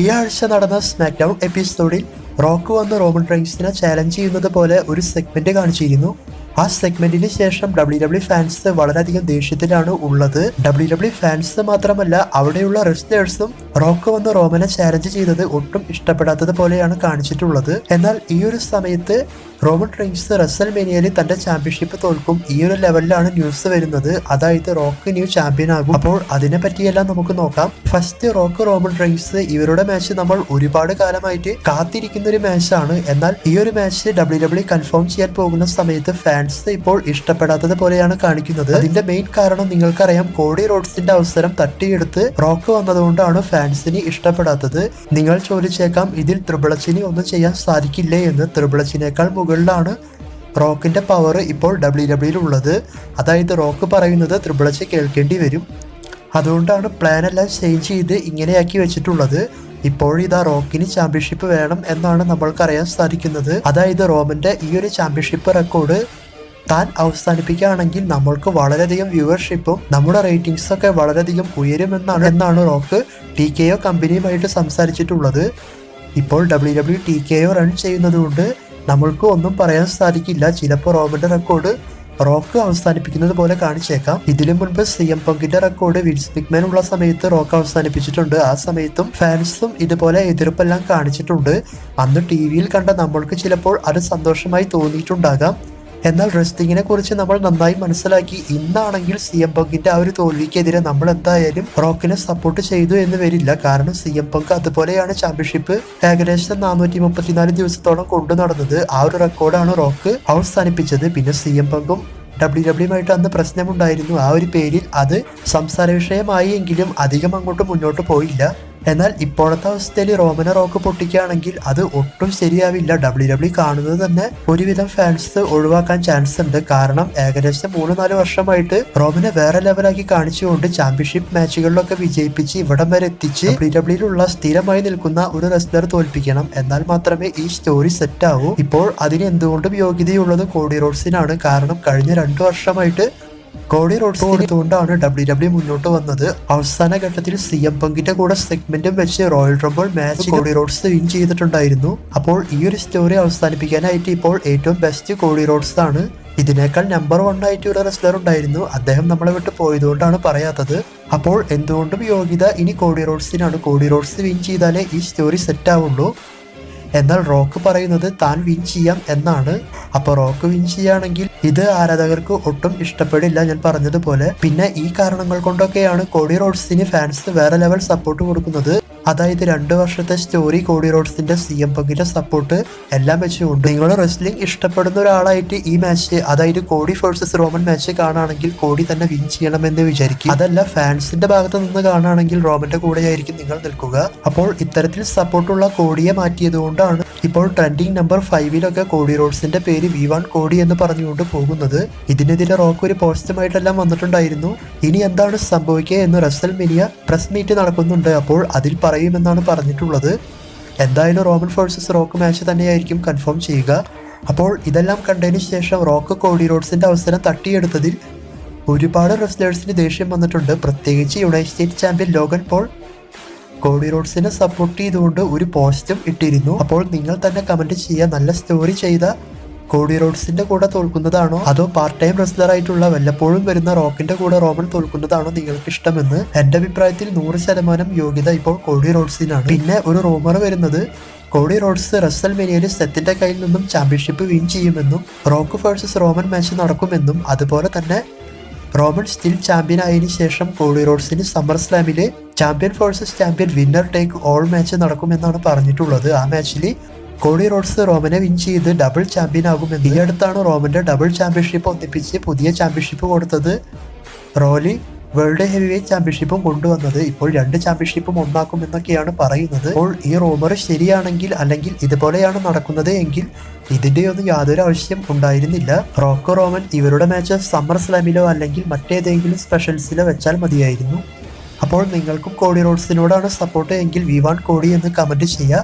ഈ ആഴ്ച നടന്ന സ്മാക്ക് ഡൗൺ എപ്പിസോഡിൽ റോക്ക് വന്ന് റോമൻ റൈൻസിനെ ചാലഞ്ച് ചെയ്യുന്നത് പോലെ ഒരു സെഗ്മെന്റ് കാണിച്ചിരുന്നു ആ സെഗ്മെന്റിന് ശേഷം ഡബ്ല്യു ഡബ്ല്യു ഫാൻസ് വളരെയധികം ദേഷ്യത്തിലാണ് ഉള്ളത്. ഡബ്ല്യു ഡബ്ല്യു ഫാൻസ് മാത്രമല്ല അവിടെയുള്ള റെസ്റ്റേഴ്സും റോക്ക് വന്ന് റോമനെ ചാലഞ്ച് ചെയ്തത് ഒട്ടും ഇഷ്ടപ്പെടാത്തത് പോലെയാണ് കാണിച്ചിട്ടുള്ളത്. എന്നാൽ ഈ ഒരു സമയത്ത് റോമൻ റെയിൻസ് റസൽ മേനിയയിൽ തന്റെ ചാമ്പ്യൻഷിപ്പ് തോൽക്കും. ഈ ഒരു ലെവലിലാണ് ന്യൂസ് വരുന്നത്. അതായത് റോക്ക് ന്യൂ ചാമ്പ്യൻ ആകും. അപ്പോൾ അതിനെ പറ്റിയെല്ലാം നമുക്ക് നോക്കാം. ഫസ്റ്റ് റോക്ക് റോമൻ റെയിൻസ് ഇവരുടെ മാച്ച് നമ്മൾ ഒരുപാട് കാലമായിട്ട് കാത്തിരിക്കുന്ന ഒരു മാച്ചാണ് എന്നാൽ ഈ ഒരു മാച്ച് ഡബ്ല്യു ഡബ്ല്യു കൺഫേം ചെയ്യാൻ പോകുന്ന സമയത്ത് ഫാൻസ് ഇപ്പോൾ ഇഷ്ടപ്പെടാത്തത് പോലെയാണ് കാണിക്കുന്നത്. അതിന്റെ മെയിൻ കാരണം നിങ്ങൾക്കറിയാം. കോടി റോഡ്സിന്റെ അവസരം തട്ടിയെടുത്ത് റോക്ക് വന്നതുകൊണ്ടാണ് ഫാൻസിന് ഇഷ്ടപ്പെടാത്തത്. നിങ്ങൾ ചോദിച്ചേക്കാം ഇതിൽ ത്രിബിളച്ചിന് ഒന്നും ചെയ്യാൻ സാധിക്കില്ലേ എന്ന്. ത്രിബിളച്ചിനേക്കാൾ മുകളിലാണ് റോക്കിന്റെ പവർ ഇപ്പോൾ ഡബ്ല്യു ഡബ്ല്യൂയിൽ ഉള്ളത്. അതായത് റോക്ക് പറയുന്നത് ത്രിബിളച്ച് കേൾക്കേണ്ടി വരും. അതുകൊണ്ടാണ് പ്ലാൻ എല്ലാം ചേഞ്ച് ചെയ്ത് ഇങ്ങനെയാക്കി വെച്ചിട്ടുള്ളത്. ഇപ്പോഴിതാ റോക്കിന് ചാമ്പ്യൻഷിപ്പ് വേണം എന്നാണ് നമ്മൾക്കറിയാൻ സാധിക്കുന്നത്. അതായത് റോമിന്റെ ഈ ഒരു ചാമ്പ്യൻഷിപ്പ് റെക്കോർഡ് താൻ അവസാനിപ്പിക്കുകയാണെങ്കിൽ നമ്മൾക്ക് വളരെയധികം വ്യൂവർഷിപ്പും നമ്മുടെ റേറ്റിംഗ്സൊക്കെ വളരെയധികം ഉയരുമെന്നാണ് എന്നാണ് റോക്ക് ടി കെ ഒ കമ്പനിയുമായിട്ട് സംസാരിച്ചിട്ടുള്ളത്. ഇപ്പോൾ W W T K O run ചെയ്യുന്നതുകൊണ്ട് നമ്മൾക്ക് ഒന്നും പറയാൻ സാധിക്കില്ല. ചിലപ്പോൾ റോബിന്റെ റെക്കോർഡ് റോക്ക് അവസാനിപ്പിക്കുന്നത് പോലെ കാണിച്ചേക്കാം. ഇതിനു മുൻപ് സി എം പങ്കിന്റെ റെക്കോർഡ് വിൻസ് മിക്മാൻ ഉള്ള സമയത്ത് റോക്ക് അവസാനിപ്പിച്ചിട്ടുണ്ട്. ആ സമയത്തും ഫാൻസും ഇതുപോലെ എതിർപ്പെല്ലാം കാണിച്ചിട്ടുണ്ട്. അന്ന് ടി വിയിൽ കണ്ട നമ്മൾക്ക് ചിലപ്പോൾ അത് സന്തോഷമായി തോന്നിയിട്ടുണ്ടാകാം. എന്നാൽ റെസ്ലിങ്ങിനെ കുറിച്ച് നമ്മൾ നന്നായി മനസ്സിലാക്കി. ഇന്നാണെങ്കിൽ സി എം പങ്കിന്റെ ആ ഒരു തോൽവിക്കെതിരെ നമ്മൾ എന്തായാലും റോക്കിനെ സപ്പോർട്ട് ചെയ്തു എന്ന് വരില്ല. കാരണം സി എം പങ്ക് അതുപോലെയാണ് ചാമ്പ്യൻഷിപ്പ് ഏകദേശം നാനൂറ്റി മുപ്പത്തിനാല് ദിവസത്തോളം കൊണ്ടു നടന്നത്. ആ ഒരു റെക്കോർഡാണ് റോക്ക് അവസാനിപ്പിച്ചത്. പിന്നെ സി എം പങ്കും ഡബ്ല്യു ഡബ്ല്യുമായിട്ട് അന്ന് പ്രശ്നമുണ്ടായിരുന്നു. ആ ഒരു പേരിൽ അത് സംസാര വിഷയമായി എങ്കിലും അധികം അങ്ങോട്ട് മുന്നോട്ട് പോയില്ല. എന്നാൽ ഇപ്പോഴത്തെ അവസ്ഥയിൽ റോമന റോക്ക് പൊട്ടിക്കുകയാണെങ്കിൽ അത് ഒട്ടും ശരിയാവില്ല. ഡബ്ല്യു ഡബ്ല്യു കാണുന്നത് തന്നെ ഒരുവിധം ഫാൻസ് ഒഴിവാക്കാൻ ചാൻസ് ഉണ്ട്. കാരണം ഏകദേശം മൂന്ന് നാല് വർഷമായിട്ട് റോമനെ വേറെ ലെവലാക്കി കാണിച്ചുകൊണ്ട് ചാമ്പ്യൻഷിപ്പ് മാച്ചുകളിലൊക്കെ വിജയിപ്പിച്ച് ഇവിടം വരെ എത്തിച്ച് ഡബ്ല്യു ഡബ്ല്യുയിലുള്ള സ്ഥിരമായി നിൽക്കുന്ന ഒരു റെസ്ലർ തോൽപ്പിക്കണം. എന്നാൽ മാത്രമേ ഈ സ്റ്റോറി സെറ്റ് ആവൂ. ഇപ്പോൾ അതിന് എന്തുകൊണ്ടും യോഗ്യതയുള്ളത് കോടി റോഡ്സിനാണ് കാരണം കഴിഞ്ഞ രണ്ടു വർഷമായിട്ട് കോടി റോഡ്സ് കൊടുത്തുകൊണ്ടാണ് ഡബ്ല്യു ഡബ്ല്യു മുന്നോട്ട് വന്നത്. അവസാന ഘട്ടത്തിൽ സി എം പങ്കിന്റെ കൂടെ സെഗ്മെന്റും വെച്ച് Royal Rumble match Cody Rhodes win ചെയ്തിട്ടുണ്ടായിരുന്നു. അപ്പോൾ ഈ ഒരു സ്റ്റോറി അവസാനിപ്പിക്കാനായിട്ട് ഇപ്പോൾ ഏറ്റവും ബെസ്റ്റ് കോടി റോഡ്സ് ആണ്. ഇതിനേക്കാൾ നമ്പർ വൺ ആയിട്ട് ഒരു റെസ്ലർ ഉണ്ടായിരുന്നു. അദ്ദേഹം നമ്മളെ വിട്ട് പോയതുകൊണ്ടാണ് പറയാത്തത്. അപ്പോൾ എന്തുകൊണ്ടും യോഗ്യത ഇനി കോടി റോഡ്സിനാണ്. കോടി റോഡ്സ് വിൻ ചെയ്താലേ ഈ സ്റ്റോറി സെറ്റ് ആവുള്ളൂ. എന്നാൽ റോക്ക് പറയുന്നത് താൻ വിൻ ചെയ്യാം എന്നാണ്. അപ്പൊ റോക്ക് വിൻ ചെയ്യുകയാണെങ്കിൽ ഇത് ആരാധകർക്ക് ഒട്ടും ഇഷ്ടപ്പെടില്ല ഞാൻ പറഞ്ഞതുപോലെ. പിന്നെ ഈ കാരണങ്ങൾ കൊണ്ടൊക്കെയാണ് കോടി റോഡ്സിന് ഫാൻസ് വേറെ ലെവൽ സപ്പോർട്ട് കൊടുക്കുന്നത്. അതായത് രണ്ട് വർഷത്തെ സ്റ്റോറി കോഡി റോഡ്സിന്റെ സി എം പങ്കിന്റെ സപ്പോർട്ട് എല്ലാം വെച്ചുകൊണ്ട് നിങ്ങൾ റെസ്ലിംഗ് ഇഷ്ടപ്പെടുന്ന ഒരാളായിട്ട് ഈ മാച്ച് അതായത് കോടി വേഴ്സസ് റോമൻ മാച്ച് കാണുകയാണെങ്കിൽ കോഡി തന്നെ വിൻ ചെയ്യണമെന്ന് വിചാരിക്കും. അതല്ല ഫാൻസിന്റെ ഭാഗത്ത് നിന്ന് കാണുകയാണെങ്കിൽ റോമന്റെ കൂടെയായിരിക്കും നിങ്ങൾ നിൽക്കുക. അപ്പോൾ ഇത്തരത്തിൽ സപ്പോർട്ടുള്ള കോടിയെ മാറ്റിയതുകൊണ്ടാണ് ഇപ്പോൾ ട്രെൻഡിങ് നമ്പർ ഫൈവിലൊക്കെ കോടി റോഡ്സിന്റെ പേര് വി വൺ കോടി എന്ന് പറഞ്ഞുകൊണ്ട് പോകുന്നത്. ഇതിനെതിരെ റോക്ക് ഒരു പോസ്റ്റുമായിട്ടെല്ലാം വന്നിട്ടുണ്ടായിരുന്നു. ഇനി എന്താണ് സംഭവിക്കുക എന്ന് റസൽ മിനിയ പ്രസ് മീറ്റ് നടക്കുന്നുണ്ട്. അപ്പോൾ അതിൽ പറയുമെന്നാണ് പറഞ്ഞിട്ടുള്ളത്. എന്തായാലും റോമൻ ഫോഴ്സസ് റോക്ക് മാച്ച് തന്നെയായിരിക്കും കൺഫേം ചെയ്യുക. അപ്പോൾ ഇതെല്ലാം കണ്ടതിന് ശേഷം റോക്ക് കോഡി റോഡ്സിന്റെ അവസരം തട്ടിയെടുത്തതിൽ ഒരുപാട് റെസ്ലേഴ്സിന് ദേഷ്യം വന്നിട്ടുണ്ട്. പ്രത്യേകിച്ച് United State champion Logan Paul. Cody റോഡ്സിനെ support ചെയ്തുകൊണ്ട് ഒരു പോസ്റ്റും ഇട്ടിരുന്നു. അപ്പോൾ നിങ്ങൾ തന്നെ കമന്റ് ചെയ്യുക നല്ല സ്റ്റോറി ചെയ്ത കോടി റോഡ്സിന്റെ കൂടെ തോൽക്കുന്നതാണോ? അതോ പാർട്ട് ടൈം റെസ്ലർ ആയിട്ടുള്ള വല്ലപ്പോഴും വരുന്ന റോക്കിന്റെ കൂടെ റോമൻ തോൽക്കുന്നതാണോ നിങ്ങൾക്ക് ഇഷ്ടമെന്ന് എന്റെ അഭിപ്രായത്തിൽ നൂറ് ശതമാനം യോഗ്യത ഇപ്പോൾ കോഡി റോഡ്സിനാണ്. പിന്നെ ഒരു റൂമർ വരുന്നത് കോഡി റോഡ്സ് റസൽ മെനിയയിൽ സെത്തിന്റെ കയ്യിൽ നിന്നും ചാമ്പ്യൻഷിപ്പ് വിൻ ചെയ്യുമെന്നും റോക്ക് വേഴ്സസ് റോമൻ മാച്ച് നടക്കുമെന്നും അതുപോലെ തന്നെ റോമൻ സ്റ്റിൽ ചാമ്പ്യൻ ആയതിനു ശേഷം കോഡി റോഡ്സിന് summer സ്ലാമിലെ champion versus champion winner take all match നടക്കുമെന്നാണ് പറഞ്ഞിട്ടുള്ളത്. ആ മാച്ചിൽ കോടി റോഡ്സ് റോമനെ വിൻ ചെയ്ത് ഡബിൾ ചാമ്പ്യൻ ആകുമെന്ന്. ഈ അടുത്താണ് റോമന്റെ ഡബിൾ ചാമ്പ്യൻഷിപ്പ് ഒന്നിപ്പിച്ച് പുതിയ ചാമ്പ്യൻഷിപ്പ് കൊടുത്തത് റോലി വേൾഡ് ഹെവി വെയ്റ്റ് ചാമ്പ്യൻഷിപ്പും കൊണ്ടുവന്നത്. ഇപ്പോൾ രണ്ട് ചാമ്പ്യൻഷിപ്പും ഒന്നാക്കുമെന്നൊക്കെയാണ് പറയുന്നത്. അപ്പോൾ ഈ റൂമർ ശരിയാണെങ്കിൽ അല്ലെങ്കിൽ ഇതുപോലെയാണ് നടക്കുന്നത് എങ്കിൽ ഇതിന്റെയൊന്നും യാതൊരു ആവശ്യം ഉണ്ടായിരുന്നില്ല. റോക്കോ റോമൻ ഇവരുടെ മാച്ച് സമ്മർ സ്ലാമിലോ അല്ലെങ്കിൽ മറ്റേതെങ്കിലും സ്പെഷ്യൽസിലോ വെച്ചാൽ മതിയായിരുന്നു. അപ്പോൾ നിങ്ങൾക്കും കോടി റോഡ്സിനോടാണ് സപ്പോർട്ട് എങ്കിൽ വി വാണ്ട് കോടി എന്ന് കമന്റ് ചെയ്യുക.